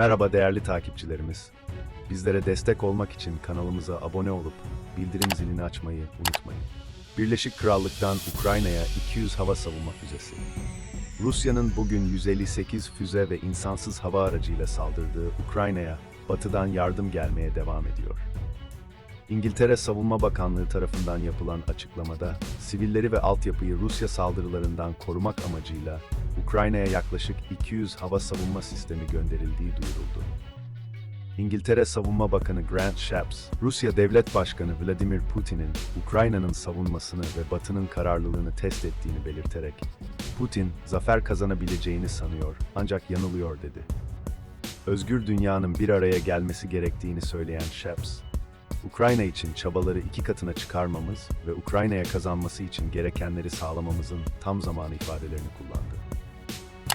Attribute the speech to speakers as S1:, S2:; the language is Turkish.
S1: Merhaba değerli takipçilerimiz. Bizlere destek olmak için kanalımıza abone olup bildirim zilini açmayı unutmayın. Birleşik Krallık'tan Ukrayna'ya 200 hava savunma füzesi. Rusya'nın bugün 158 füze ve insansız hava aracıyla saldırdığı Ukrayna'ya batıdan yardım gelmeye devam ediyor. İngiltere Savunma Bakanlığı tarafından yapılan açıklamada, sivilleri ve altyapıyı Rusya saldırılarından korumak amacıyla Ukrayna'ya yaklaşık 200 hava savunma sistemi gönderildiği duyuruldu. İngiltere Savunma Bakanı Grant Shapps, Rusya Devlet Başkanı Vladimir Putin'in Ukrayna'nın savunmasını ve Batı'nın kararlılığını test ettiğini belirterek, Putin zafer kazanabileceğini sanıyor ancak yanılıyor dedi. Özgür dünyanın bir araya gelmesi gerektiğini söyleyen Shapps, Ukrayna için çabaları iki katına çıkarmamız ve Ukrayna'ya kazanması için gerekenleri sağlamamızın tam zamanı ifadelerini kullandı.